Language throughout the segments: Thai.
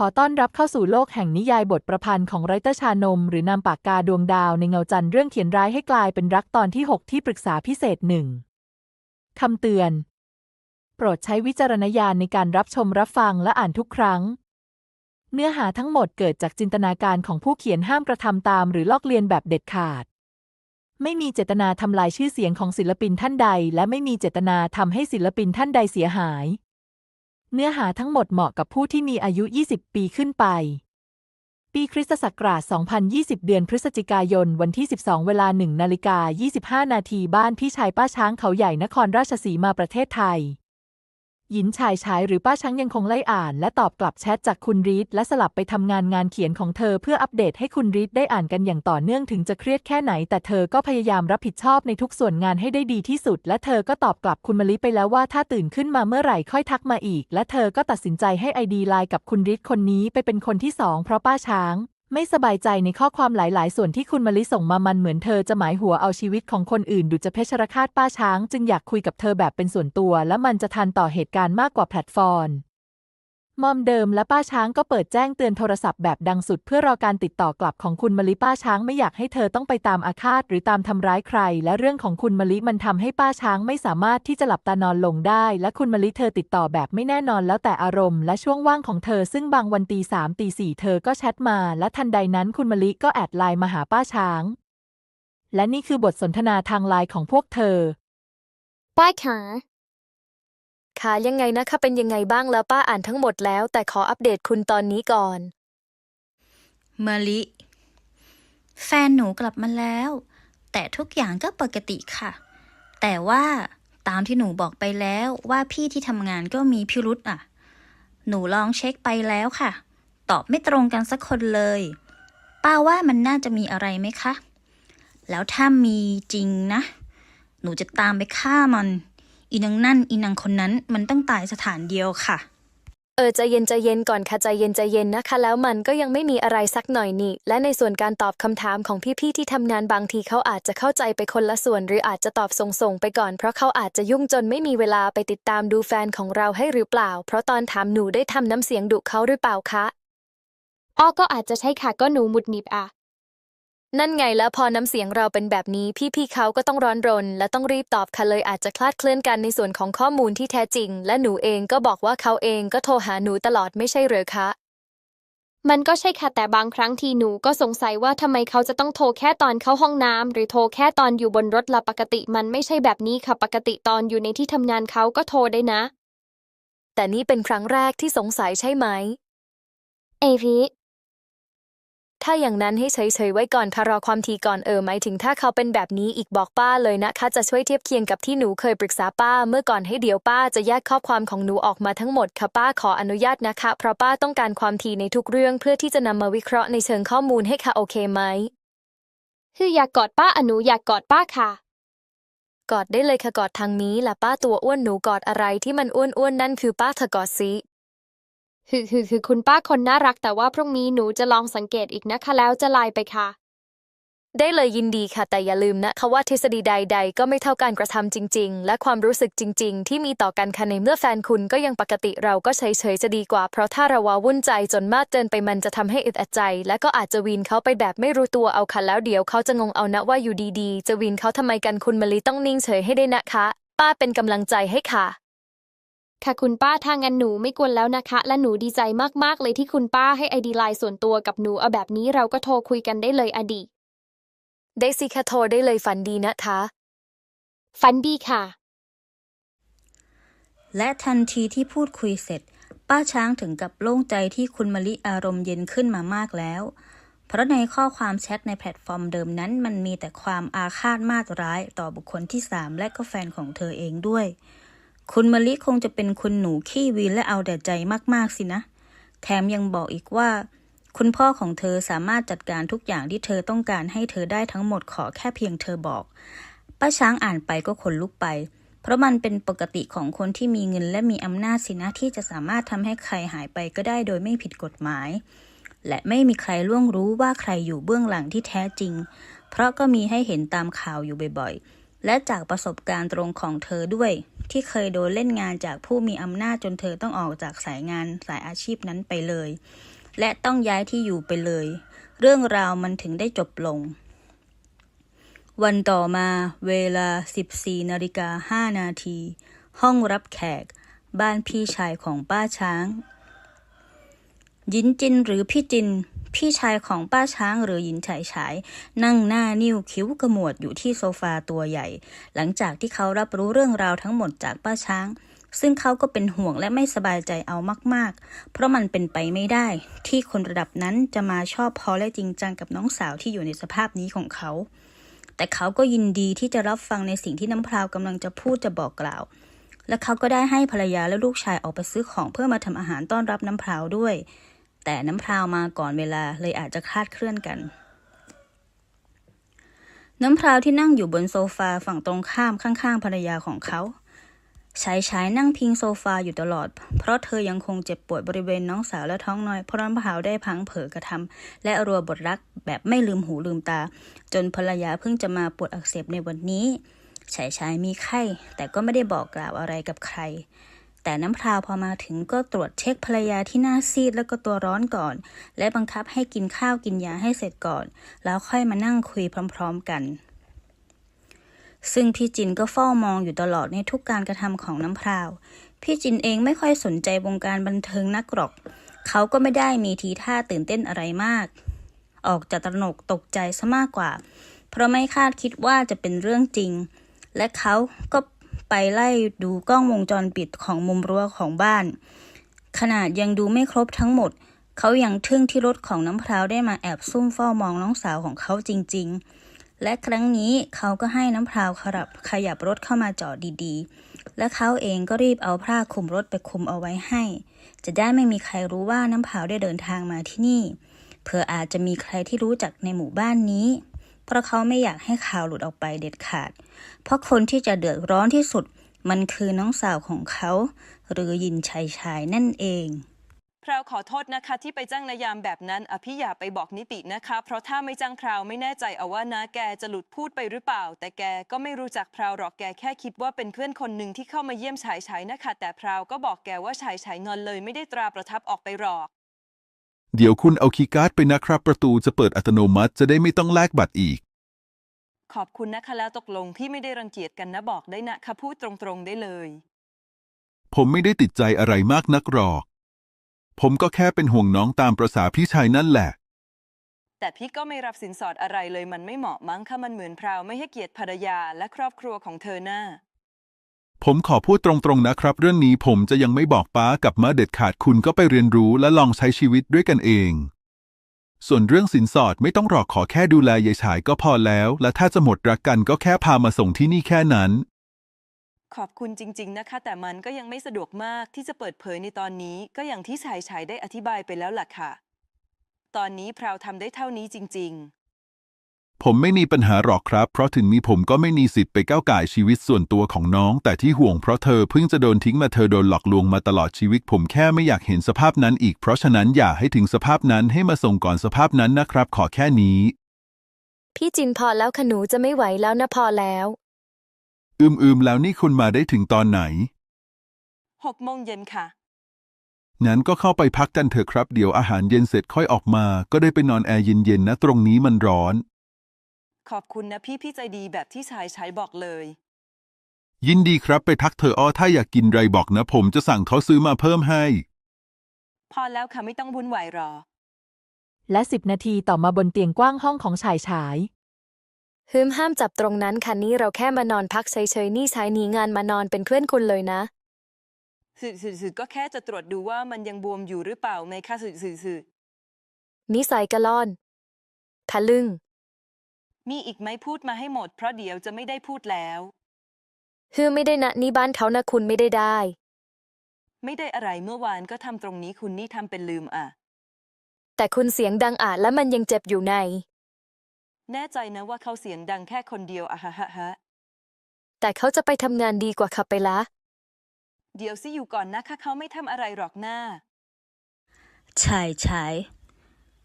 ขอต้อนรับเข้าสู่โลกแห่งนิยายบทประพันธ์ของไรเตอร์ชานม หรือนามปากกาดวงดาวในเงาจันทร์เรื่องเขียนร้ายให้กลายเป็นรักตอนที่ 6 ที่ปรึกษาพิเศษหนึ่งคำเตือน โปรดใช้วิจารณญาณในการรับชมรับฟังและอ่านทุกครั้ง เนื้อหาทั้งหมดเกิดจากจินตนาการของผู้เขียนห้ามกระทำตาม หรือลอกเลียนแบบเด็ดขาด ไม่มีเจตนาทำลายชื่อเสียงของศิลปินท่านใด และไม่มีเจตนาทำให้ศิลปินท่านใดเสียหาย เนื้อหาทั้งหมดเหมาะกับผู้ที่มีอายุ 20 ปีขึ้นไป ปีคริสตศักราช 2020 เดือนพฤศจิกายน วันที่ 12 เวลา1นาฬิกา25 นาที บ้านพี่ชายป้าช้างเขาใหญ่นครราชสีมาประเทศไทย หยินชายชายหรือป้าช้างยังคงไล่อ่าน และตอบกลับแชทจากคุณรีดและสลับไปทำงานงานเขียนของเธอเพื่ออัปเดตให้คุณรีดได้อ่านกันอย่างต่อเนื่องถึงจะเครียดแค่ไหน แต่เธอก็พยายามรับผิดชอบในทุกส่วนงานให้ได้ดีที่สุด และเธอก็ตอบกลับคุณมะลิไปแล้วว่าถ้าตื่นขึ้นมาเมื่อไหร่ค่อยทักมาอีก และเธอก็ตัดสินใจให้ไอดีไลน์กับคุณรีดคนนี้ไปเป็นคนที่สองเพราะป้าช้าง ไม่สบายใจในข้อความหลายๆ ส่วนที่คุณมาลิส่งมามันเหมือนเธอจะหมายหัวเอาชีวิตของคนอื่นดุจเพชรฆาตป้าช้าง จึงอยากคุยกับเธอแบบเป็นส่วนตัว และมันจะทันต่อเหตุการณ์มากกว่าแพลตฟอร์ม มอมเดิมและป้าช้างก็เปิดแจ้งเตือนโทรศัพท์แบบดังสุดเพื่อรอการติดต่อกลับของคุณมะลิป้าช้างไม่อยากให้เธอต้องไปตามอาฆาตหรือตามทำร้ายใคร และเรื่องของคุณมะลิมันทำให้ป้าช้างไม่สามารถที่จะหลับตานอนลงได้ และคุณมะลิเธอติดต่อแบบไม่แน่นอนแล้วแต่อารมณ์และช่วงว่างของเธอซึ่งบางวันตีสามตีสี่เธอก็แชทมา และทันใดนั้นคุณมะลิก็แอดไลน์มาหาป้าช้าง และนี่คือบทสนทนาทางไลน์ของพวกเธอ ป้าค่ะ ค่ะยังไงนะคะเป็นยังไงบ้างแล้วป้าอ่านทั้งหมดแล้ว แต่ขออัปเดตคุณตอนนี้ก่อนมะลิ แฟนหนูกลับมาแล้ว แต่ทุกอย่างก็ปกติค่ะ แต่ว่าตามที่หนูบอกไปแล้วว่าพี่ที่ทำงานก็มีพิรุษอะ หนูลองเช็คไปแล้วค่ะ ตอบไม่ตรงกันสักคนเลย ป้าว่ามันน่าจะมีอะไรไหมคะ แล้วถ้ามีจริงนะ หนูจะตามไปฆ่ามัน อีนังนั่นอีนังคนนั้นมันต้องตายสถานเดียวค่ะ เออใจเย็นใจเย็นก่อนค่ะใจเย็นใจเย็นนะคะ แล้วมันก็ยังไม่มีอะไรสักหน่อยนี่ และในส่วนการตอบคำถามของพี่ๆที่ทำงานบางทีเขาอาจจะเข้าใจไปคนละส่วน หรืออาจจะตอบส่งๆไปก่อน เพราะเขาอาจจะยุ่งจนไม่มีเวลาไปติดตามดูแฟนของเราให้หรือเปล่า เพราะตอนถามหนูได้ทำน้ำเสียงดุเขาหรือเปล่าคะอ้อก็อาจจะใช่ค่ะก็หนูหมุดหงิดอะ นั่นไงแล้วพอน้ำเสียงเราเป็นแบบนี้พี่ๆเขาก็ต้องร้อนรน และต้องรีบตอบค่ะเลยอาจจะคลาดเคลื่อนกันในส่วนของข้อมูลที่แท้จริง และหนูเองก็บอกว่าเขาเองก็โทรหาหนูตลอดไม่ใช่เหรอคะ มันก็ใช่ค่ะแต่บางครั้งทีหนูก็สงสัยว่าทำไมเขาจะต้องโทรแค่ตอนเข้าห้องน้ำหรือโทรแค่ตอนอยู่บนรถละปกติมันไม่ใช่แบบนี้ค่ะปกติตอนอยู่ในที่ทำงานเขาก็โทรได้นะ แต่นี่เป็นครั้งแรกที่สงสัยใช่ไหม เอริ ถ้าอย่างนั้นให้เฉยๆไว้ก่อนค่ะรอความทีก่อนเออหมายถึงถ้าเขาเป็นแบบนี้อีกบอกป้าเลยนะคะ จะช่วยเทียบเคียงกับที่หนูเคยปรึกษาป้า เมื่อก่อนให้เดี๋ยวป้าจะแยกข้อความของหนูออกมาทั้งหมดค่ะป้าขออนุญาตนะคะ เพราะป้าต้องการความทีในทุกเรื่องเพื่อที่จะนำมาวิเคราะห์ในเชิงข้อมูลให้ค่ะโอเคไหมคืออยากกอดป้าอนูอยากกอดป้าค่ะกอดได้เลยค่ะกอดทางนี้ล่ะป้าตัวอ้วนหนูกอดอะไรที่มันอ้วนๆนั่นคือป้าเธอกอดสิ คือคือคือคุณป้าคนน่ารักแต่ว่าพรุ่งนี้หนูจะลองสังเกตอีกนะคะแล้วจะไลน์ไปค่ะ ได้เลยยินดีค่ะ แต่อย่าลืมนะคะว่าทฤษฎีใด ๆ ก็ไม่เท่าการกระทำจริง ๆ และความรู้สึกจริง ๆ ที่มีต่อกันค่ะในเมื่อแฟนคุณก็ยังปกติเราก็เฉยๆจะดีกว่า เพราะถ้าเราวาวุ่นใจจนมากเกินไปมันจะทำให้อึดอัดใจ และก็อาจจะวีนเขาไปแบบไม่รู้ตัวเอาค่ะแล้วเดี๋ยวเขาจะงงเอานะว่าอยู่ดีๆ จะวีนเขาทำไมกันคุณมะลิต้องนิ่งเฉยให้ได้นะคะ ป้าเป็นกำลังใจให้ค่ะ ค่ะคุณป้าถ้างั้นหนูไม่กวนแล้วนะคะ และหนูดีใจมากๆเลยที่คุณป้าให้ไอดีไลน์ส่วนตัวกับหนูเอาแบบนี้เราก็โทรคุยกันได้เลยอดี ได้สิค่ะโทรได้เลยฝันดีนะคะฟันดีค่ะ และทันทีที่พูดคุยเสร็จ ป้าช้างถึงกับโล่งใจที่คุณมะลิอารมณ์เย็นขึ้นมามากแล้ว เพราะในข้อความแชทในแพลตฟอร์มเดิมนั้น มันมีแต่ความอาฆาตมาตร้ายต่อบุคคลที่สามและก็แฟนของเธอเองด้วย คุณมะลิคงจะเป็นคุณหนูขี้วีนและเอาแต่ใจมากๆสินะ แถมยังบอกอีกว่า คุณพ่อของเธอสามารถจัดการทุกอย่างที่เธอต้องการให้เธอได้ทั้งหมดขอแค่เพียงเธอบอก ป้าช้างอ่านไปก็ขนลุกไป เพราะมันเป็นปกติของคนที่มีเงินและมีอำนาจสินะที่จะสามารถทำให้ใครหายไปก็ได้โดยไม่ผิดกฎหมาย และไม่มีใครล่วงรู้ว่าใครอยู่เบื้องหลังที่แท้จริง เพราะก็มีให้เห็นตามข่าวอยู่บ่อยๆ และจากประสบการณ์ตรงของเธอด้วย ที่เคยโดนเล่นงานจากผู้มีอำนาจจนเธอต้องออกจากสายงานสายอาชีพนั้นไปเลย และต้องย้ายที่อยู่ไปเลย เรื่องราวมันถึงได้จบลง วันต่อมาเวลา 14นาฬิกา5นาทีห้องรับแขก บ้านพี่ชายของป้าช้าง ยินจินหรือพี่จิน พี่ชายของป้าช้างหรือหยินฉายฉาย นั่งหน้านิ้วคิ้วกระหมวดอยู่ที่โซฟาตัวใหญ่ หลังจากที่เขารับรู้เรื่องราวทั้งหมดจากป้าช้างซึ่งเขาก็เป็นห่วงและไม่สบายใจเอามาก ๆ เพราะมันเป็นไปไม่ได้ ที่คนระดับนั้นจะมาชอบพอและจริงจังกับน้องสาวที่อยู่ในสภาพนี้ของเขา แต่เขาก็ยินดีที่จะรับฟังในสิ่งที่น้ำพราวกำลังจะพูดจะบอกกล่าว และเขาก็ได้ให้ภรรยาและลูกชายออกไปซื้อของเพื่อมาทำอาหารต้อนรับน้ำพราวด้วย แต่น้ำพราวมาก่อนเวลาเลยอาจจะคลาดเคลื่อนกัน น้ำพราวที่นั่งอยู่บนโซฟาฝั่งตรงข้ามข้างๆภรรยาของเขาชายชายนั่งพิงโซฟาอยู่ตลอด เพราะเธอยังคงเจ็บปวดบริเวณน้องสาวและท้องน้อย เพราะน้ำพราวได้พังเผอกระทำและรัวบทรักแบบไม่ลืมหูลืมตา จนภรรยาเพิ่งจะมาปวดอักเสบในวันนี้ชายชายมีไข้ แต่ก็ไม่ได้บอกกล่าวอะไรกับใคร แต่น้ำพราวพอมาถึงก็ตรวจเช็คภรรยาที่หน้าซีดแล้วก็ตัวร้อนก่อน และบังคับให้กินข้าวกินยาให้เสร็จก่อน แล้วค่อยมานั่งคุยพร้อม ๆกัน ซึ่งพี่จินก็เฝ้ามองอยู่ตลอดในทุกการกระทำของน้ำพราว พี่จินเองไม่ค่อยสนใจวงการบันเทิงนักหรอก เขาก็ไม่ได้มีทีท่าตื่นเต้นอะไรมาก ออกจากตระหนกตกใจซะมากกว่า เพราะไม่คาดคิดว่าจะเป็นเรื่องจริง และเขาก็ ไปไล่ดูกล้องวงจรปิดของมุมรั้วของบ้าน ขนาดยังดูไม่ครบทั้งหมด เขายังทึ่งที่รถของน้ำพราวได้มาแอบซุ่มเฝ้ามองน้องสาวของเขาจริง ๆ และครั้งนี้เขาก็ให้น้ำพราวขยับขยับรถเข้ามาจอดดีๆ และเขาเองก็รีบเอาผ้าคลุมรถไปคลุมเอาไว้ให้ จะได้ไม่มีใครรู้ว่าน้ำพราวได้เดินทางมาที่นี่เผื่ออาจจะมีใครที่รู้จักในหมู่บ้านนี้ เพราะเขาไม่อยากให้ข่าวหลุดออกไปเด็ดขาด เพราะคนที่จะเดือดร้อนที่สุด มันคือน้องสาวของเขา หรือยินชัยชายนั่นเองพราวขอโทษนะคะที่ไปจ้างนายามแบบนั้น อภิอย่าไปบอกนิตินะคะ เพราะถ้าไม่จ้างพราวไม่แน่ใจเอาว่านะแกจะหลุดพูดไปหรือเปล่า แต่แกก็ไม่รู้จักพราวหรอกแกแค่คิดว่าเป็นเพื่อนคนหนึ่งที่เข้ามาเยี่ยมชายชายนะคะ แต่พราวก็บอกแกว่าชายชายงอนเลยไม่ได้ตราประทับออกไปหรอก เดี๋ยวคุณเอาคีย์การ์ดไปนะครับ ประตูจะเปิดอัตโนมัติจะได้ไม่ต้องแลกบัตรอีกข อบคุณนะคะแล้วตกลงพี่ไม่ได้รังเกียจกันนะบอกได้นะคะพูดตรงๆได้เลย ผมไม่ได้ติดใจอะไรมากนักหรอก ผมก็แค่เป็นห่วงน้องตามประษาพี่ชายนั่นแหละ แต่พี่ก็ไม่รับสินสอดอะไรเลยมันไม่เหมาะมั้งค่ะมันเหมือนพราวไม่ให้เกียรติภรรยาและครอบครัวของเธอหน้า ผมขอพูดตรงๆนะครับ เรื่องนี้ผมจะยังไม่บอกป้ากับมาเด็ดขาดคุณก็ไปเรียนรู้และลองใช้ชีวิตด้วยกันเอง ส่วนเรื่องสินสอดไม่ต้องรอขอแค่ดูแลยายฉายก็พอแล้ว และถ้าจะหมดรักกันก็แค่พามาส่งที่นี่แค่นั้น ขอบคุณจริง ๆ นะคะ แต่มันก็ยังไม่สะดวกมากที่จะเปิดเผยในตอนนี้ ก็อย่างที่ชายชายได้อธิบายไปแล้วล่ะค่ะ ตอนนี้พราวทำได้เท่านี้จริง ผมไม่มีปัญหาหรอกครับ เพราะถึงมีผมก็ไม่มีสิทธิ์ไปก้าวก่ายชีวิตส่วนตัวของน้อง แต่ที่ห่วงเพราะเธอเพิ่งจะโดนทิ้งมาเธอโดนหลอกลวงมาตลอดชีวิต ผมแค่ไม่อยากเห็นสภาพนั้นอีก เพราะฉะนั้นอย่าให้ถึงสภาพนั้นให้มาส่งก่อนสภาพนั้นนะครับ ขอแค่นี้ พี่จินพอแล้วค่ะหนูจะไม่ไหวแล้วนะพอแล้ว อืมๆแล้วนี่คุณมาได้ถึงตอนไหนๆ6โมงเย็นค่ะงั้นก็เข้าไปพักกันเถอะครับ เดี๋ยวอาหารเย็นเสร็จค่อยออกมา ก็ได้ไปนอนแอร์เย็นๆนะ ตรงนี้มันร้อน ขอบคุณนะพี่พี่ใจดีแบบที่ชายชายบอกเลย ยินดีครับไปทักเธออ้อถ้าอยากกินไรบอกนะ ผมจะสั่งเขาซื้อมาเพิ่มให้ พอแล้วค่ะไม่ต้องวุ่นวายรอ และสิบนาทีต่อมาบนเตียงกว้างห้องของชายฉาย ฮึมห้ามจับตรงนั้นค่ะนี่เราแค่มานอนพักเฉยๆนี่ใช้หนีงานมานอนเป็นเพื่อนคุณเลยนะ สื่อๆๆก็แค่จะตรวจดูว่ามันยังบวมอยู่หรือเปล่าในค่ะสื่อนิสัยกะล่อน ทะลึ่งๆ มีอีกไหมพูดมาให้หมดเพราะเดี๋ยวจะไม่ได้พูดแล้ว ฮือไม่ได้นะนี่บ้านเขานะคุณไม่ได้ได้ ไม่ได้อะไรเมื่อวานก็ทำตรงนี้คุณนี่ทำเป็นลืมอะ แต่คุณเสียงดังอาจและมันยังเจ็บอยู่ใน แน่ใจนะว่าเขาเสียงดังแค่คนเดียวอะฮะฮะฮะแต่เขาจะไปทำงานดีกว่าค่ะไปละ เดี๋ยวสิอยู่ก่อนนะคะเขาไม่ทำอะไรหรอกหน้าชายชาย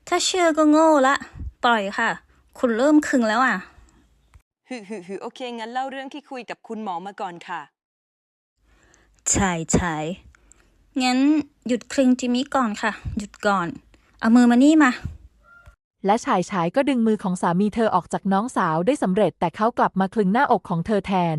ถ้าเชื่อก็โง่ละ ปล่อยค่ะ คุณเริ่มคึงแล้วอะหฮึฮึฮึโอเค งั้นเล่าเรื่องที่คุยกับคุณหมอมาก่อนค่ะชายชายงั้นหยุดคลึงจิมิก่อนค่ะ หยุดก่อน เอามือมานี่มา และชายชายก็ดึงมือของสามีเธอออกจากน้องสาวได้สำเร็จแต่เขากลับมาคลึงหน้าอกของเธอแทน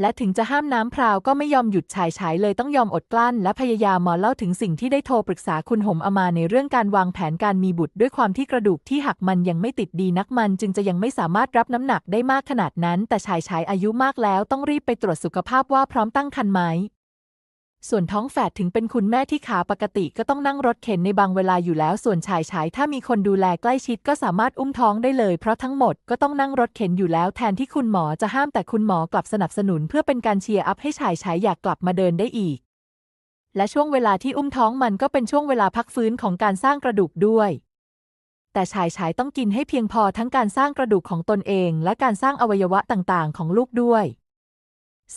และถึงจะห้ามน้ำพราวก็ไม่ยอมหยุดชายชายเลยต้องยอมอดกลั้น และพยายามมาเล่าถึงสิ่งที่ได้โทรปรึกษาคุณหมอมาในเรื่องการวางแผนการมีบุตรด้วยความที่กระดูกที่หักมันยังไม่ติดดีนักมันจึงจะยังไม่สามารถรับน้ำหนักได้มากขนาดนั้น แต่ชายชายอายุมากแล้วต้องรีบไปตรวจสุขภาพว่าพร้อมตั้งครรภ์ไหม ส่วนท้องแฝดถึงเป็นคุณแม่ที่ขาปกติก็ต้องนั่งรถเข็นในบางเวลาอยู่แล้ว ส่วนชายชายถ้ามีคนดูแลใกล้ชิดก็สามารถอุ้มท้องได้เลย เพราะทั้งหมดก็ต้องนั่งรถเข็นอยู่แล้วแทนที่คุณหมอจะห้ามแต่คุณหมอกลับสนับสนุน เพื่อเป็นการเชียร์อัพให้ชายชายอยากกลับมาเดินได้อีก และช่วงเวลาที่อุ้มท้องมันก็เป็นช่วงเวลาพักฟื้นของการสร้างกระดูกด้วยแต่ชายชายต้องกินให้เพียงพอทั้งการสร้างกระดูกของตนเอง และการสร้างอวัยวะต่างๆ ของลูกด้วย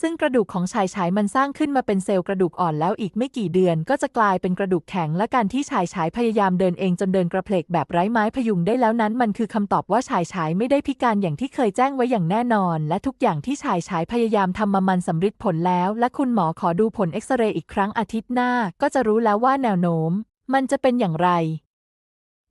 ซึ่งกระดูกของชายชายมันสร้างขึ้นมาเป็นเซลล์กระดูกอ่อนแล้วอีกไม่กี่เดือน ก็จะกลายเป็นกระดูกแข็งและการที่ชายชายพยายามเดินเองจนเดินกระเพลกแบบไร้ไม้พยุงได้แล้วนั้น มันคือคำตอบว่าชายชายไม่ได้พิการอย่างที่เคยแจ้งไว้อย่างแน่นอน และทุกอย่างที่ชายชายพยายามทำมามันสำเร็จผลแล้ว และคุณหมอขอดูผลเอ็กซเรย์อีกครั้งอาทิตย์หน้า ก็จะรู้แล้วว่าแนวโน้ม มันจะเป็นอย่างไร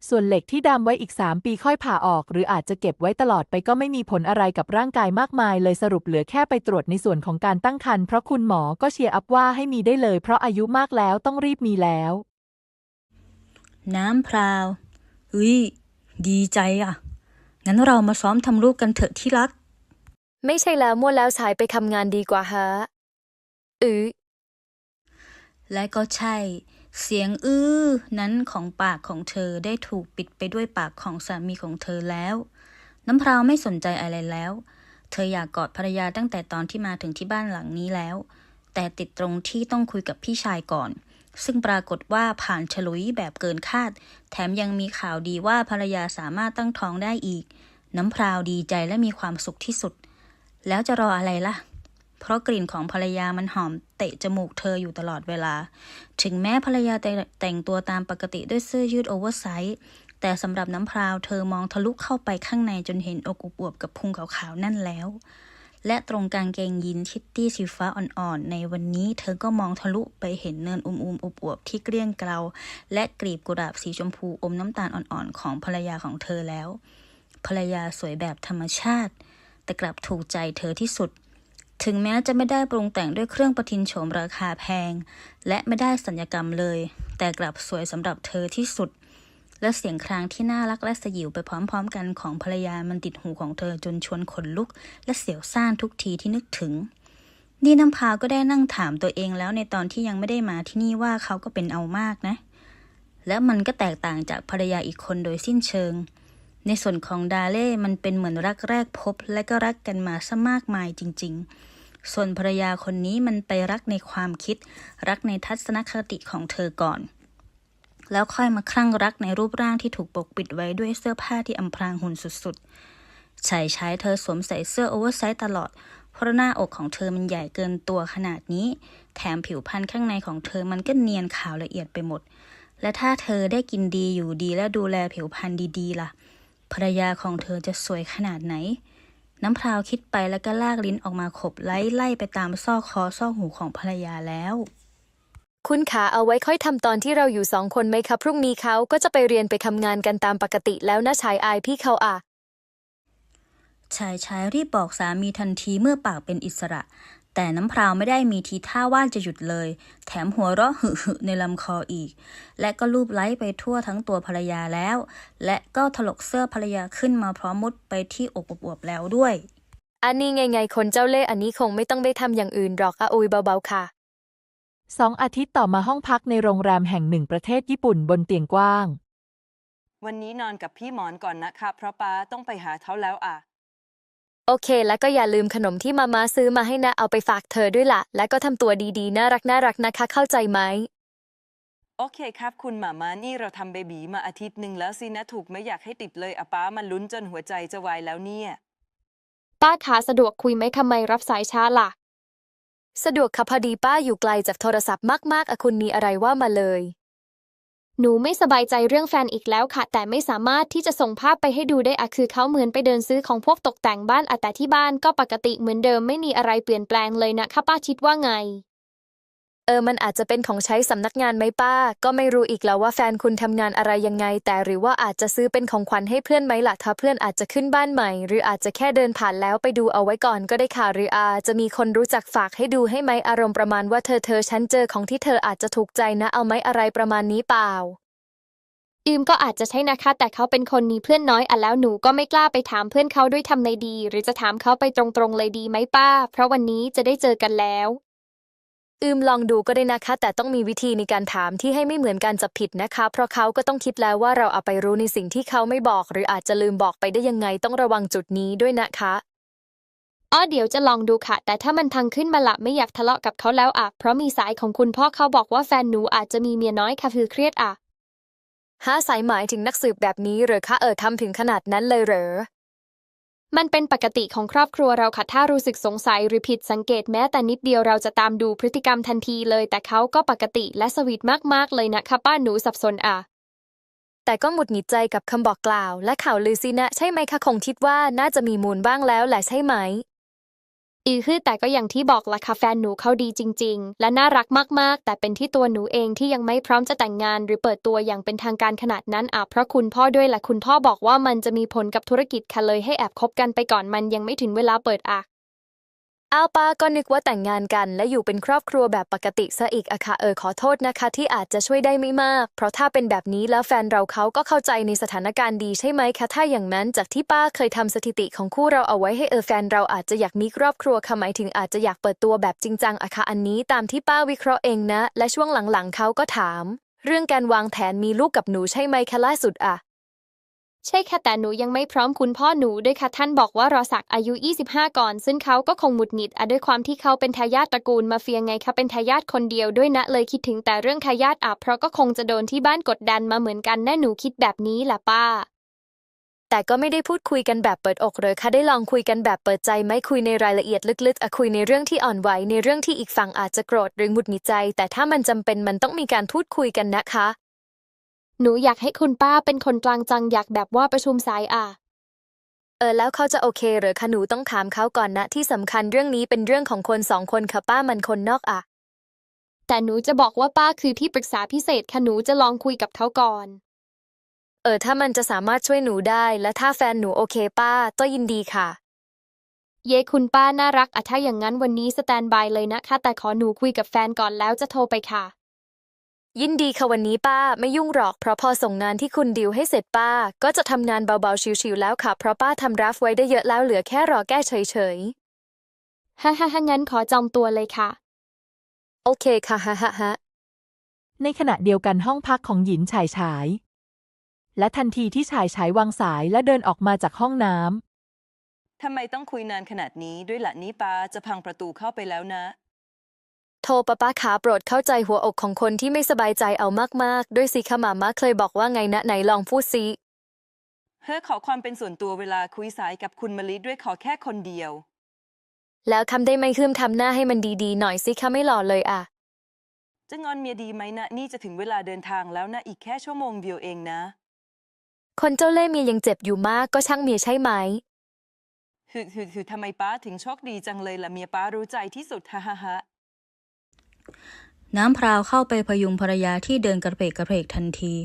ส่วนเหล็กที่ดามไว้อีก 3 ปีค่อยผ่าออก หรืออาจจะเก็บไว้ตลอดไปก็ไม่มีผลอะไรกับร่างกายมากมาย เลยสรุปเหลือแค่ไปตรวจในส่วนของการตั้งครรภ์เพราะคุณหมอก็เชียร์อัพว่าให้มีได้เลยเพราะอายุมากแล้วต้องรีบมีแล้ว น้ำพราวเฮ้ยดีใจอะ งั้นเรามาซ้อมทำลูกกันเถอะที่รัก ไม่ใช่แล้วมั่วแล้วชายไปทำงานดีกว่าฮะอือและก็ใช่ เสียงอื้อนั้นของปากของเธอได้ถูกปิดไปด้วยปากของสามีของเธอแล้ว น้ำพราวไม่สนใจอะไรแล้ว เธออยากกอดภรรยาตั้งแต่ตอนที่มาถึงที่บ้านหลังนี้แล้ว แต่ติดตรงที่ต้องคุยกับพี่ชายก่อน ซึ่งปรากฏว่าผ่านฉลุยแบบเกินคาด แถมยังมีข่าวดีว่าภรรยาสามารถตั้งท้องได้อีก น้ำพราวดีใจและมีความสุขที่สุด แล้วจะรออะไรล่ะ เพราะกลิ่นของภรรยามันหอมเตะจมูกเธออยู่ตลอดเวลา ถึงแม้ภรรยาแต่แต่งตัวตามปกติด้วยเสื้อยืดโอเวอร์ไซส์แต่สำหรับน้ำพราวเธอมองทะลุเข้าไปข้างในจนเห็นอกอวบๆกับพุงขาวๆนั่นแล้ว และตรงกลางเกงยีนชิตตี้สีฟ้าอ่อนๆ ในวันนี้เธอก็มองทะลุไปเห็นเนินอุ้มๆอวบๆที่เกลี้ยงเกลา และกลีบกุหลาบสีชมพูอมน้ำตาลอ่อนๆ ของภรรยาของเธอแล้ว ภรรยาสวยแบบธรรมชาติ แต่กลับถูกใจเธอที่สุด ถึงแม้จะไม่ได้ปรุงแต่งด้วยเครื่องประทินโฉมราคาแพง และไม่ได้สัญญกรรมเลย แต่กลับสวยสำหรับเธอที่สุด และเสียงครางที่น่ารักและสยิวไปพร้อมๆกันของภรรยามันติดหูของเธอจนชวนขนลุก และเสียวซ่านทุกทีที่นึกถึง นี่น้ำพาก็ได้นั่งถามตัวเองแล้วในตอนที่ยังไม่ได้มาที่นี่ว่าเขาก็เป็นเอามากนะ และมันก็แตกต่างจากภรรยาอีกคนโดยสิ้นเชิงในส่วนของดาเล่ มันเป็นเหมือนรักแรกพบ และก็รักกันมาซะมากมายจริง ๆ ส่วนภรรยาคนนี้มันไปรักในความคิด รักในทัศนคติของเธอก่อน แล้วค่อยมาคลั่งรักในรูปร่างที่ถูกปกปิดไว้ด้วยเสื้อผ้าที่อำพรางหุ่นสุดๆชายใช้เธอสวมใส่เสื้อโอเวอร์ไซส์ตลอด เพราะหน้าอกของเธอมันใหญ่เกินตัวขนาดนี้ แถมผิวพรรณข้างในของเธอมันก็เนียนขาวละเอียดไปหมด และถ้าเธอได้กินดีอยู่ดีและดูแลผิวพรรณดีๆล่ะภรรยาของเธอจะสวยขนาดไหน น้ำพราวคิดไปแล้วก็ลากลิ้นออกมาขบไล่ไล่ไปตามซอกคอซอกหูของภรรยาแล้ว คุณขาเอาไว้ค่อยทำตอนที่เราอยู่สองคนไหมคะพรุ่งนี้เขาก็จะไปเรียนไปทำงานกันตามปกติแล้วนะชายอายพี่เขาอะชายชายรีบบอกสามีทันทีเมื่อปากเป็นอิสระ แต่น้ำพราวไม่ได้มีทีท่าว่าจะหยุดเลย แถมหัวเราะหึหึในลำคออีก และก็ลูบไล้ไปทั่วทั้งตัวภรรยาแล้ว และก็ถลกเสื้อภรรยาขึ้นมาพร้อมมุดไปที่อกอวบๆแล้วด้วย อันนี้ไงไงคนเจ้าเล่ห์อันนี้คงไม่ต้องได้ทำอย่างอื่นหรอกอะอุยเบาๆค่ะ สองอาทิตย์ต่อมาห้องพักในโรงแรมแห่งหนึ่งประเทศญี่ปุ่นบนเตียงกว้าง วันนี้นอนกับพี่หมอนก่อนนะคะเพราะป้าต้องไปหาเขาแล้วอะ โอเค แล้วก็อย่าลืมขนมที่มามาซื้อมาให้นะเอาไปฝากเธอด้วยล่ะและก็ทำตัวดีๆ น่ารักน่ารักนะคะ เข้าใจไหม โอเคครับ คุณหมามานี่เราทำเบบีมาอาทิตย์หนึ่งแล้วสินะถูกไม่อยากให้ติดเลยอะป้ามันลุ้นจนหัวใจจะวายแล้วเนี่ย ป้าขาสะดวกคุยไหมทำไมรับสายช้าล่ะ สะดวกค่ะพอดีป้าอยู่ไกลจากโทรศัพท์มากๆอะคุณมีอะไรว่ามาเลย หนูไม่สบายใจเรื่องแฟนอีกแล้วค่ะ แต่ไม่สามารถที่จะส่งภาพไปให้ดูได้อะคือเขาเหมือนไปเดินซื้อของพวกตกแต่งบ้านอะแต่ที่บ้านก็ปกติเหมือนเดิมไม่มีอะไรเปลี่ยนแปลงเลยนะคะป้าคิดว่าไง เออมันอาจจะเป็นของใช้สำนักงานไหมป้า ก็ไม่รู้อีกแล้วว่าแฟนคุณทำงานอะไรยังไง แต่หรือว่าอาจจะซื้อเป็นของขวัญให้เพื่อนไหมล่ะถ้าเพื่อนอาจจะขึ้นบ้านใหม่ หรืออาจจะแค่เดินผ่านแล้วไปดูเอาไว้ก่อนก็ได้ค่ะหรืออาจจะมีคนรู้จักฝากให้ดูให้ไหมอารมณ์ประมาณว่าเธอเธอฉันเจอของที่เธออาจจะถูกใจนะเอาไหมอะไรประมาณนี้เปล่าอืมก็อาจจะใช่นะคะ แต่เขาเป็นคนมีเพื่อนน้อยอะแล้วหนูก็ไม่กล้าไปถามเพื่อนเขาด้วยทำในดี หรือจะถามเขาไปตรงๆเลยดีไหมป้า เพราะวันนี้จะได้เจอกันแล้ว อืมลองดูก็ได้นะคะ แต่ต้องมีวิธีในการถามที่ให้ไม่เหมือนการจับผิดนะคะ เพราะเขาก็ต้องคิดแล้วว่าเราเอาไปรู้ในสิ่งที่เขาไม่บอก หรืออาจจะลืมบอกไปได้ยังไงต้องระวังจุดนี้ด้วยนะคะอ้อเดี๋ยวจะลองดูค่ะ แต่ถ้ามันทังขึ้นมาละไม่อยากทะเลาะกับเขาแล้วอะ เพราะมีสายของคุณพ่อเขาบอกว่าแฟนหนูอาจจะมีเมียน้อยค่ะคือเครียดอะหาสายหมายถึงนักสืบแบบนี้เหรอคะเออทำถึงขนาดนั้นเลยเหรอ มันเป็นปกติของครอบครัวเราค่ะ ถ้ารู้สึกสงสัยหรือผิดสังเกตแม้แต่นิดเดียวเราจะตามดูพฤติกรรมทันทีเลย แต่เขาก็ปกติและสวีทมาก ๆ เลยนะคะป้าหนูสับสนอะ แต่ก็หมุดหงิดใจกับคำบอกกล่าว และข่าวลือสินะ ใช่ไหมคะคงคิดว่าน่าจะมีมูลบ้างแล้วแหละใช่ไหม อีคือแต่ก็อย่างที่บอกละค่ะแฟนหนูเขาดีจริง ๆ และน่ารักมากๆ แต่เป็นที่ตัวหนูเองที่ยังไม่พร้อมจะแต่งงาน หรือเปิดตัวอย่างเป็นทางการขนาดนั้นอะเพราะคุณพ่อด้วยแหละคุณพ่อบอกว่ามันจะมีผลกับธุรกิจค่ะเลยให้แอบคบกันไปก่อนมันยังไม่ถึงเวลาเปิดอะ อ้าวป้าก็นึกว่าแต่งงานกัน และอยู่เป็นครอบครัวแบบปกติซะอีกอะค่ะเออขอโทษนะคะ ที่อาจจะช่วยได้ไม่มาก เพราะถ้าเป็นแบบนี้แล้วแฟนเราเขาก็เข้าใจในสถานการณ์ดีใช่ไหมคะ ถ้าอย่างนั้นจากที่ป้าเคยทำสถิติของคู่เราเอาไว้ให้เออแฟนเราอาจจะอยากมีครอบครัวค่ะหมายถึงอาจจะอยากเปิดตัวแบบจริงจังอะค่ะอันนี้ตามที่ป้าวิเคราะห์เองนะ และช่วงหลังๆเขาก็ถาม เรื่องการวางแผนมีลูกกับหนูใช่ไหมคะล่าสุดอะ ใช่ค่ะแต่หนูยังไม่พร้อมคุณพ่อหนูด้วยค่ะท่านบอกว่ารอสักอายุ 25 ก่อน ซึ่งเขาก็คงหมุดหงิดอะด้วยความที่เขาเป็นทายาทตระกูลมาเฟียไงคะเป็นทายาทคนเดียวด้วยนะเลยคิดถึงแต่เรื่องทายาทอะเพราะก็คงจะโดนที่บ้านกดดันมาเหมือนกันแน่หนูคิดแบบนี้แหละป้า แต่ก็ไม่ได้พูดคุยกันแบบเปิดอกเลยค่ะได้ลองคุยกันแบบเปิดใจไหมคุยในรายละเอียดลึกๆอะคุยในเรื่องที่อ่อนไหวในเรื่องที่อีกฝั่งอาจจะโกรธหรือหงุดหงิดใจ แต่ถ้ามันจำเป็นมันต้องมีการพูดคุยกันนะคะ หนูอยากให้คุณป้าเป็นคนกลางจังอยากแบบว่าประชุมสายอะ เออแล้วเขาจะโอเคเหรือคะหนูต้องถามเขาก่อนนะ ที่สำคัญเรื่องนี้เป็นเรื่องของคนสองคนค่ะป้ามันคนนอกอะแต่หนูจะบอกว่าป้าคือที่ปรึกษาพิเศษค่ะหนูจะลองคุยกับเขาก่อน เออถ้ามันจะสามารถช่วยหนูได้ และถ้าแฟนหนูโอเคป้าก็ยินดีค่ะ เย้คุณป้าน่ารักอะถ้าอย่างนั้นวันนี้สแตนบายเลยนะคะ แต่ขอหนูคุยกับแฟนก่อนแล้วจะโทรไปค่ะ ยินดีค่ะวันนี้ป้าไม่ยุ่งหรอก เพราะพอส่งงานที่คุณดิวให้เสร็จป้า ก็จะทำงานเบาๆชิวๆแล้วค่ะ เพราะป้าทำราฟไว้ได้เยอะแล้วเหลือแค่รอแก้เฉยฮ่าฮ่าฮ่างั้นขอจองตัวเลยค่ะๆโอเคค่ะฮะฮะฮะในขณะเดียวกันห้องพักของหยินฉายฉาย และทันทีที่ฉายฉายวางสายและเดินออกมาจากห้องน้ำทำไมต้องคุยนานขนาดนี้ด้วยละนี่ป้าจะพังประตูเข้าไปแล้วนะ โทรป้าป้าขาโปรดเข้าใจหัวอกของคนที่ไม่สบายใจเอามากๆ ด้วยสิค่ะหมาม่าเคยบอกว่าไงนะไหนลองพูดสิเฮ้อขอความเป็นส่วนตัวเวลาคุยสายกับคุณมะลิด้วยขอแค่คนเดียว แล้วทำได้ไหมคืมทำหน้าให้มันดีๆ หน่อยสิคะไม่หล่อเลยอะจะงอนเมียดีไหมนะนี่จะถึงเวลาเดินทางแล้วนะอีกแค่ชั่วโมงเดียวเองนะ คนเจ้าเล่ห์เมียยังเจ็บอยู่มากก็ช่างเมียใช่ไหมคือคือคือทำไมป้าถึงโชคดีจังเลยล่ะเมียป้ารู้ใจที่สุดฮ่าฮ่าฮ่า น้ำพราวเข้าไปพยุงภรรยาที่เดินกระเพกกระเพกทันที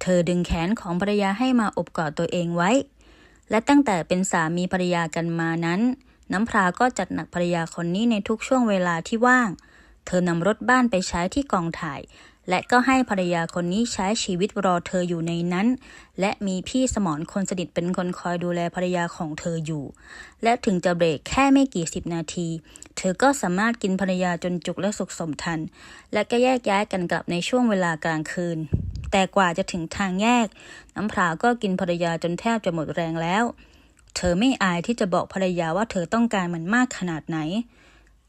เธอดึงแขนของภรรยาให้มาอบกอดตัวเองไว้ และตั้งแต่เป็นสามีภรรยากันมานั้น น้ำพราวก็จัดหนักภรรยาคนนี้ในทุกช่วงเวลาที่ว่าง เธอนำรถบ้านไปใช้ที่กองถ่ายและก็ให้ภรรยาคนนี้ใช้ชีวิตรอเธออยู่ในนั้น และมีพี่สมรคนสนิทเป็นคนคอยดูแลภรรยาของเธออยู่ และถึงจะเบรกแค่ไม่กี่สิบนาที เธอก็สามารถกินภรรยาจนจุกและสุขสมทัน และก็แยกย้ายกันกลับในช่วงเวลากลางคืน แต่กว่าจะถึงทางแยก น้ำพราก็กินภรรยาจนแทบจะหมดแรงแล้ว เธอไม่อายที่จะบอกภรรยาว่าเธอต้องการมันมากขนาดไหน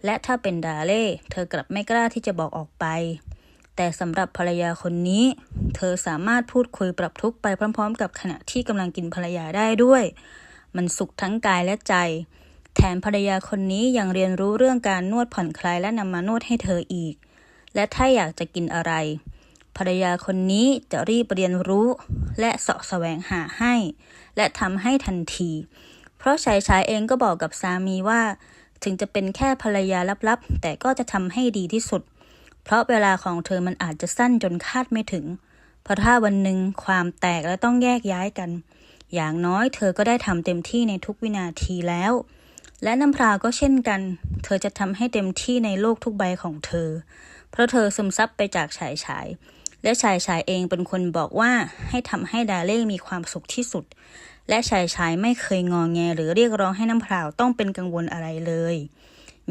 และถ้าเป็นดาเล่เธอกลับไม่กล้าที่จะบอกออกไป แต่สำหรับภรรยาคนนี้ เธอสามารถพูดคุยปรับทุกข์ไปพร้อม ๆ กับขณะที่กำลังกินภรรยาได้ด้วย มันสุขทั้งกายและใจ แถมภรรยาคนนี้ยังเรียนรู้เรื่องการนวดผ่อนคลายและนำมานวดให้เธออีก และถ้าอยากจะกินอะไร ภรรยาคนนี้จะรีบเรียนรู้ และเสาะแสวงหาให้ และทำให้ทันที เพราะชายชายเองก็บอกกับสามีว่า ถึงจะเป็นแค่ภรรยาลับๆ แต่ก็จะทำให้ดีที่สุด เพราะเวลาของเธอมันอาจจะสั้นจนคาดไม่ถึง เพราะถ้าวันหนึ่งความแตกและต้องแยกย้ายกัน อย่างน้อยเธอก็ได้ทำเต็มที่ในทุกวินาทีแล้ว และน้ำพราวก็เช่นกัน เธอจะทำให้เต็มที่ในโลกทุกใบของเธอ เพราะเธอซึมซับไปจากชายชายและชายชายเองเป็นคนบอกว่าให้ทำให้ดาเล่มีความสุขที่สุด และชายชายไม่เคยงอแงหรือเรียกร้องให้น้ำพราวต้องเป็นกังวลอะไรเลย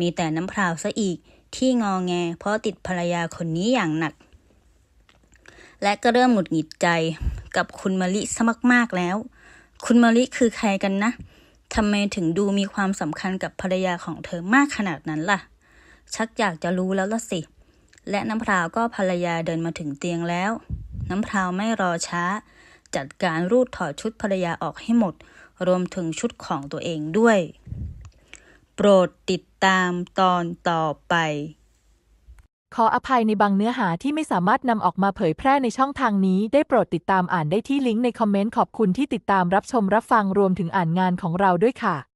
มีแต่น้ำพราวซะอีก ที่งอแง เพราะติดภรรยาคนนี้อย่างหนัก และก็เริ่มหงุดหงิดใจกับคุณมะลิซะมากๆแล้ว คุณมะลิคือใครกันนะทำไมถึงดูมีความสำคัญกับภรรยาของเธอมากขนาดนั้นล่ะ ชักอยากจะรู้แล้วละสิ และน้ำพราวก็ภรรยาเดินมาถึงเตียงแล้ว น้ำพราวไม่รอช้า จัดการรูดถอดชุดภรรยาออกให้หมด รวมถึงชุดของตัวเองด้วย ปรดติดตามตอนต่อไป ขออภัยในบางเนื้อหาที่ไม่สามารถนำออกมาเผยแพร่ในช่องทางนี้ ได้โปรดติดตามอ่านได้ที่ลิงก์ในคอมเมนต์ขอบคุณที่ติดตามรับชมรับฟังรวมถึงอ่านงานของเราด้วยค่ะ